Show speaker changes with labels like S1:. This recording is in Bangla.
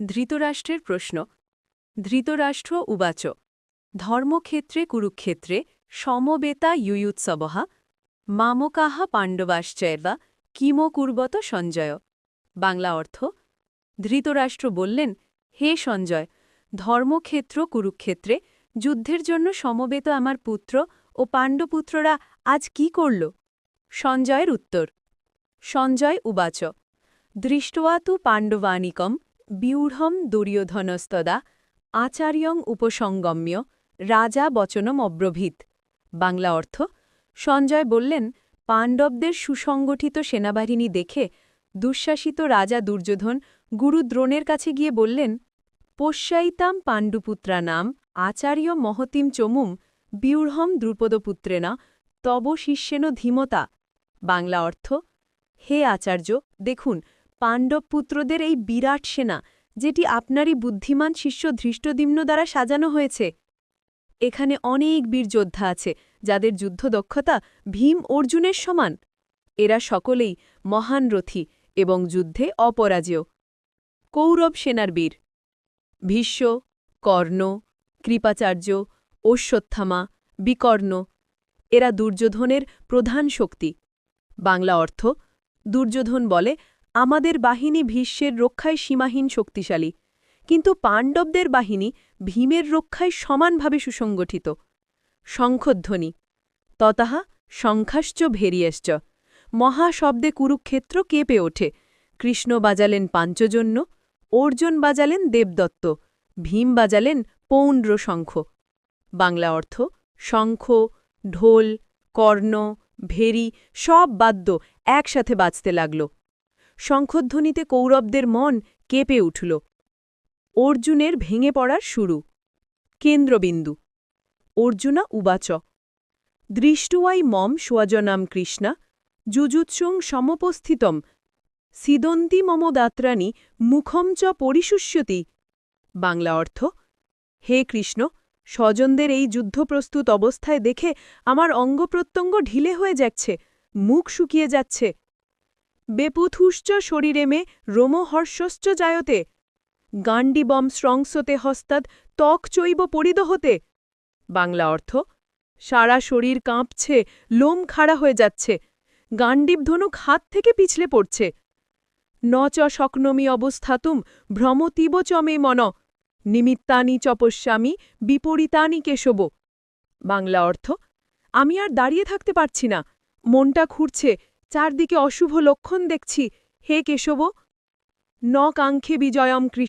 S1: ধৃতরাষ্ট্রের প্রশ্ন, ধৃতরাষ্ট্র উবাচ, ধর্মক্ষেত্রে কুরুক্ষেত্রে সমবেতা ইয়ুৎসবহ মামকাহ পাণ্ডবাশ্চৈবা কিমো কুর্বত সঞ্জয়। বাংলা অর্থ, ধৃতরাষ্ট্র বললেন, হে সঞ্জয়, ধর্মক্ষেত্র কুরুক্ষেত্রে যুদ্ধের জন্য সমবেত আমার পুত্র ও পাণ্ডপুত্ররা আজ কি করল? সঞ্জয়ের উত্তর, সঞ্জয় উবাচ দৃষ্ট্বা তু পাণ্ডবানিকম বিঊঢ়ম দুর্যোধনস্তদা, আচার্যং উপসঙ্গম্য রাজা বচনম অব্রভীত। বাংলা অর্থ, সঞ্জয় বললেন, পাণ্ডবদের সুসংগঠিত সেনাবাহিনী দেখে দুঃশাসিত রাজা দুর্যোধন গুরু দ্রোণের কাছে গিয়ে বললেন পোষ্যাইতাম পাণ্ডুপুত্রা নাম আচার্য মহতিম চমুম বিঊঢ়ম দ্রুপদপুত্রেনা, তব শিষ্যেন ধীমতা। বাংলা অর্থ, হে আচার্য, দেখুন পাণ্ডবপুত্রদের এই বিরাট সেনা, যেটি আপনারই বুদ্ধিমান শিষ্য ধৃষ্টদিম্ন দ্বারা সাজানো হয়েছে। এখানে অনেক বীর যোদ্ধা আছে, যাদের যুদ্ধদক্ষতা ভীম অর্জুনের সমান। এরা সকলেই মহান রথী এবং যুদ্ধে অপরাজেয়। কৌরব সেনার বীর। ভীষ্ম, কর্ণ, কৃপাচার্য, অশ্বত্থামা, বিকর্ণ, এরা দুর্যোধনের প্রধান শক্তি। বাংলা অর্থ দুর্যোধন বলে আমাদের বাহিনী ভীষ্মের রক্ষায় সীমাহীন শক্তিশালী, কিন্তু পাণ্ডবদের বাহিনী ভীমের রক্ষায় সমানভাবে সুসংগঠিত। শঙ্খধ্বনি। ততাহা শঙ্খাশ্চ ভেরিয়শ্চ। মহাশব্দে কুরুক্ষেত্র কেঁপে ওঠে। কৃষ্ণ বাজালেন পাঞ্চজন্য, অর্জুন বাজালেন দেবদত্ত, ভীম বাজালেন পৌণ্ড্র শঙ্খ বাংলা অর্থ, শঙ্খ, ঢোল, কর্ণ, ভেরি সব বাদ্য একসাথে বাজতে লাগল। শঙ্খধ্বনিতে কৌরবদের মন কেঁপে উঠল। অর্জুনের ভেঙে পড়ার শুরু। কেন্দ্রবিন্দু। অর্জুনা উবাচ। দৃষ্টুয়াই মম সুয়াজনাম কৃষ্ণা। যুজুৎসুং সমপস্থিতম। সিদন্তি মম দাত্রাণী মুখম চ পরিশুষ্যতি। বাংলা অর্থ, হে কৃষ্ণ, স্বজনদের এই যুদ্ধপ্রস্তুত অবস্থায় দেখে আমার অঙ্গপ্রত্যঙ্গ ঢিলে হয়ে যাচ্ছে, মুখ শুকিয়ে যাচ্ছে। বেপুথুশ্চ শরীরে মে রোমহর্ষশ্চ জায়তে। গান্ডিবম স্রংসতে হস্তাদ ত্বক চৈব পরিদহতে বাংলা অর্থ, সারা শরীর কাঁপছে, লোম খাড়া হয়ে যাচ্ছে। গান্ডিব ধনুক হাত থেকে পিছলে পড়ছে। ন চ শক্নমি অবস্থাতুম ভ্রমতীব চ মে মন। নিমিত্তানি চপস্যামি বিপরীতানি কেশব। বাংলা অর্থ, আমি আর দাঁড়িয়ে থাকতে পারছি না। মনটা খুঁড়ছে চারদিকে অশুভ লক্ষণ দেখছি। হে কেশব ন কাঙ্ক্ষে বিজয়ম কৃষ্ণ।